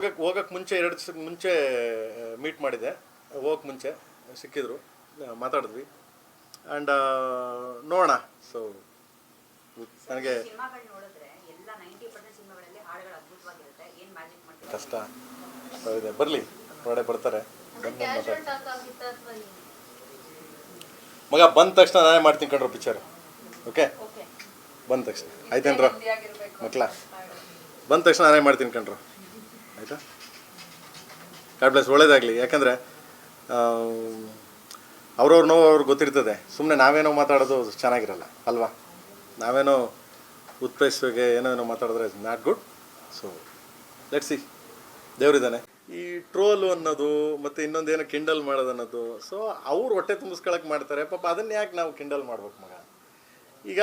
ಹೋಗಕ್ಕೆ ಹೋಗಕ್ಕೆ ಮುಂಚೆ ಎರಡು ದಿವಸ ಮುಂಚೆ ಮೀಟ್ ಮಾಡಿದೆ. ಹೋಗಕ್ಕೆ ಮುಂಚೆ ಸಿಕ್ಕಿದ್ರು. ಮಾತಾಡಿದ್ವಿ. ಆ್ಯಂಡ್ ನೋಡೋಣ. ಸೊ ನನಗೆ ಸಿನಿಮಾಗಳು ನೋಡಿದ್ರೆ ಎಲ್ಲ ನೈಂಟಿ ಪರ್ಸೆಂಟ್ ಸಿನಿಮಾಗಳಲ್ಲಿ ಹಾಡುಗಳು ಅದ್ಭುತವಾಗಿರುತ್ತೆ. ಏನ್ ಮ್ಯಾಜಿಕ್ ಮಾಡ್ತೀವಿ ಕಷ್ಟ. ಇದೆ ಬರಲಿ. ಹೊರಗಡೆ ಬರ್ತಾರೆ. ಮಗ ಬಂದ ತಕ್ಷಣ ನಾನೇ ಮಾಡ್ತೀನಿ ಕಣ್ರು ಪಿಕ್ಚರ್ ಓಕೆ ಓಕೆ ಬಂದ ತಕ್ಷಣ. ಆಯ್ತೇನ್ರ? ಮಕ್ಳ. ಬಂದ ತಕ್ಷಣ ನಾನೇ ಮಾಡ್ತೀನಿ ಕಣ್ರು. ಆಯಿತಾ ಗಾಡ್ ಬ್ಲೆಸ್ ಒಳ್ಳೇದಾಗಲಿ. ಯಾಕಂದರೆ ಅವ್ರವ್ರ ನೋವು ಅವ್ರಿಗೆ ಗೊತ್ತಿರ್ತದೆ. ಸುಮ್ಮನೆ ನಾವೇನೋ ಮಾತಾಡೋದು ಚೆನ್ನಾಗಿರಲ್ಲ, ಅಲ್ವಾ? ನಾವೇನೋ ಉತ್ಪ್ರೇಕ್ಷೆಗೆ ಏನೋ ಏನೋ ಮಾತಾಡಿದ್ರೆ not good so let see ದೇವರಿದ್ದಾನೆ. ಈ ಟ್ರೋಲು ಅನ್ನೋದು ಮತ್ತು ಇನ್ನೊಂದೇನೋ ಕಿಂಡಲ್ ಮಾಡೋದು ಅನ್ನೋದು ಸೊ ಅವ್ರು ಹೊಟ್ಟೆ ತುಂಬಿಸ್ಕೊಳಕ್ಕೆ ಮಾಡ್ತಾರೆ. ಪಾಪ ಅದನ್ನ ಯಾಕೆ ನಾವು ಕಿಂಡಲ್ ಮಾಡ್ಬೇಕು ಮಗ? ಈಗ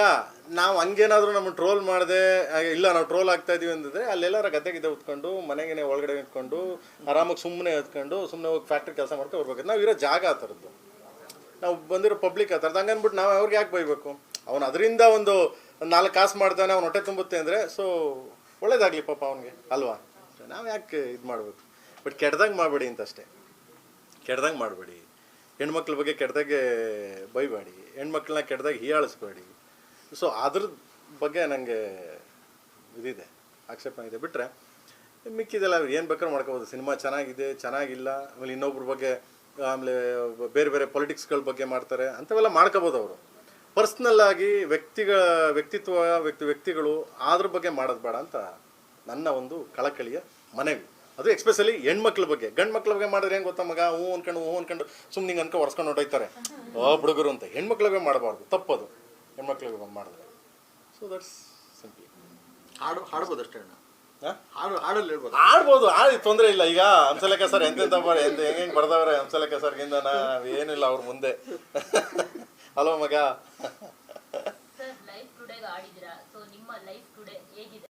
ನಾವು ಹಂಗೇನಾದರೂ ನಮ್ಮ ಟ್ರೋಲ್ ಮಾಡದೆ ಇಲ್ಲ, ನಾವು ಟ್ರೋಲ್ ಆಗ್ತಾ ಇದೀವಿ ಅಂತಂದರೆ ಅಲ್ಲೆಲ್ಲರ ಗದ್ದೆ ಗಿದ್ದೆ ಉತ್ಕೊಂಡು ಮನೆಗೆ ಒಳಗಡೆ ಇಟ್ಕೊಂಡು ಆರಾಮಾಗಿ ಸುಮ್ಮನೆ ಎತ್ಕೊಂಡು ಸುಮ್ಮನೆ ಹೋಗಿ ಫ್ಯಾಕ್ಟ್ರಿ ಕೆಲಸ ಮಾಡ್ಕೊಂಡು ಬರ್ಬೇಕು ನಾವು ಇರೋ ಜಾಗ ಆ ಥರದ್ದು. ನಾವು ಬಂದಿರೋ ಪಬ್ಲಿಕ್ ಆ ಥರದ್ದು. ಹಂಗನ್ಬಿಟ್ಟು ನಾವು ಅವ್ರಿಗೆ ಯಾಕೆ ಬೈಬೇಕು? ಅವನು ಅದರಿಂದ ಒಂದು ನಾಲ್ಕು ಕಾಸು ಮಾಡ್ತಾನೆ, ಅವ್ನು ಹೊಟ್ಟೆ ತುಂಬುತ್ತೆ ಅಂದರೆ, ಸೊ, ಒಳ್ಳೇದಾಗಲಿ ಪಾಪ ಅವನಿಗೆ, ಅಲ್ವಾ? ನಾವು ಯಾಕೆ ಇದು ಮಾಡಬೇಕು? ಬಟ್ ಕೆಡ್ದಂಗೆ ಮಾಡಬೇಡಿ ಅಂತಷ್ಟೇ. ಕೆಡ್ದಂಗೆ ಮಾಡಬೇಡಿ. ಹೆಣ್ಮಕ್ಳ ಬಗ್ಗೆ ಕೆಟ್ಟದಾಗೆ ಬೈಬೇಡಿ. ಹೆಣ್ಮಕ್ಳನ್ನ ಕೆಡ್ದಾಗ ಹೀಯಾಳಿಸ್ಬೇಡಿ. ಸೊ ಅದ್ರ ಬಗ್ಗೆ ನನಗೆ ಇದಿದೆ ಆಕ್ಷೇಪಣೆ ಇದೆ. ಬಿಟ್ಟರೆ ಮಿಕ್ಕಿದೆಲ್ಲ ಏನು ಬೇಕಾದ್ರೂ ಮಾಡ್ಕೋಬೋದು. ಸಿನಿಮಾ ಚೆನ್ನಾಗಿದೆ ಚೆನ್ನಾಗಿಲ್ಲ ಆಮೇಲೆ ಇನ್ನೊಬ್ರ ಬಗ್ಗೆ ಆಮೇಲೆ ಬೇರೆ ಬೇರೆ ಪೊಲಿಟಿಕ್ಸ್ಗಳ ಬಗ್ಗೆ ಮಾಡ್ತಾರೆ ಅಂಥವೆಲ್ಲ ಮಾಡ್ಕೋಬೋದು ಅವರು. ಪರ್ಸ್ನಲ್ ಆಗಿ ವ್ಯಕ್ತಿಗಳ ವ್ಯಕ್ತಿತ್ವ ವ್ಯಕ್ತಿ ವ್ಯಕ್ತಿಗಳು ಅದ್ರ ಬಗ್ಗೆ ಮಾಡೋದು ಬೇಡ ಅಂತ ನನ್ನ ಒಂದು ಕಳಕಳಿಯ ಮನವಿ. ಅದು ಎಕ್ಸ್ಪೆಷಲಿ ಹೆಣ್ಮಕ್ಳ ಬಗ್ಗೆ. ಗಂಡು ಮಕ್ಳ ಬಗ್ಗೆ ಮಾಡಿದ್ರೆ ಏನು ಗೊತ್ತಾ ಮಗ? ಹ್ಞೂ ಅನ್ಕೊಂಡು ಹ್ಞೂ ಅನ್ಕೊಂಡು ಸುಮ್ಮನೆ ಹಿಂಗೆ ಅನ್ಕೊ ಹೊರ್ಸ್ಕೊಂಡು ಹೊಟ್ಟೋಯ್ತಾರೆ ಓ ಹುಡುಗರು ಅಂತ. ಹೆಣ್ಮಕ್ಳ ಬಗ್ಗೆ ಮಾಡಬಾರ್ದು. ತಪ್ಪದು. ಮಾಡಿದ್ರೆ. ಸೊ ದಟ್ಸ್ ಸಿಂಪ್ಲಿ ಹಾಡು ಹಾಡ್ಬೋದು ಅಷ್ಟೇ ಅಣ್ಣ. ಹಾಡು ಹಾಡಲ್ಲಿ ಹೇಳ್ಬೋದು. ಆಡ್ಬೋದು ಆಡಿ ತೊಂದರೆ ಇಲ್ಲ. ಈಗ ಹಂಸಲೇಖ ಸರ್ ಎಂತೆಂತ ಎಂತ ಹೆಂಗೆ ಹೆಂಗೆ ಬರ್ದವ್ರೆ ಹಂಸಲೇಖ ಸರ್ಗಿಂದ ಏನಿಲ್ಲ ಅವ್ರ ಮುಂದೆ. ಅಲ್ವ ಮಗ.